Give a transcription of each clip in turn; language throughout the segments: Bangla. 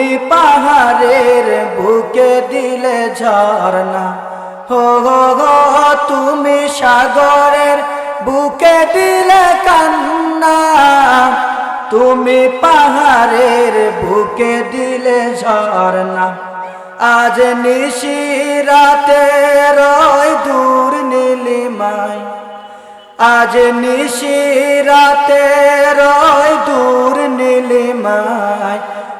তুমি পাহাড়ের বুকে দিলে ঝর্ণা। হো হো তুমি সাগরের বুকে দিলে কান্না। তুমি পাহাড়ের বুকে দিলে ঝর্ণা। আজ নিশি রাতে রয় দূর নীলিমায়। আজ নিশি রাতে রয় দূর নীলিমায়।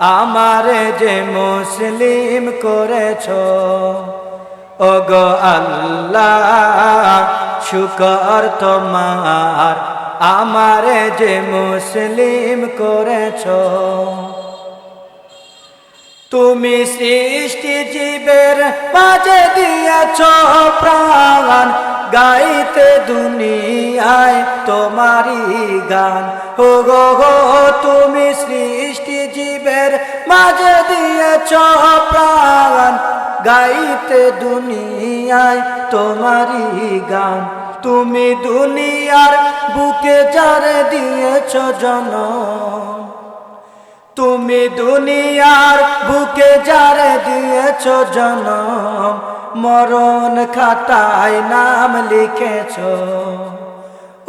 আমার যে মুসলিম করেছ ও গো আল্লাহ, শুকর তোমার। আমার যে মুসলিম করেছ, তুমি সৃষ্টি জীবের মাঝে দিয়েছ প্রাণ। গাইতে দুনিয়ায় তোমারি গান। হো গো, তুমি সৃষ্টি জীবের মাঝে দিয়েছ প্রাণ। গাইতে দুনিয়ায় তোমারি গান। তুমি দুনিয়ার বুকে যারে দিয়েছ জন তুমি দুনিয়ার বুকে যারে দিয়েছ জনম। মরণ খাতায় নাম লিখেছ।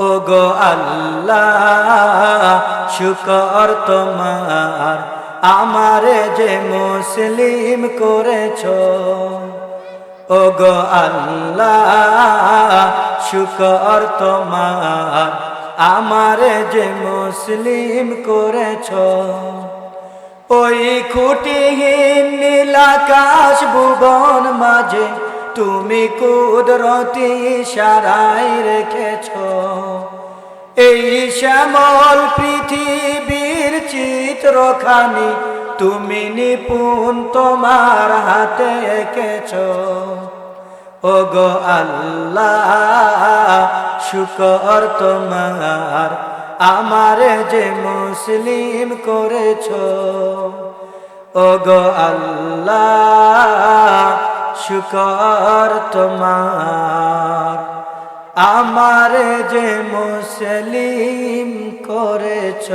ও গো আল্লাহ, শুকর তোমার। আমারে যে মুসলিম করেছ ও গো আল্লাহ, শুকর তোমার। আমার যে মুসলিম করেছ, ওই খুঁটিহীন নীলাকাশ ভুবন মাঝে তুমি কুদরতি সারাই রেখেছ। এই শ্যামল পৃথিবীর চিত্রখানি, তুমি নিপুণ তোমার হাতে এঁকেছ। ও গো আল্লাহ, শুকর তোমার, আমার যে মুসলিম করেছ। ও গো আল্লাহ, শুকর তোমার, আমার যে মুসলিম করেছ।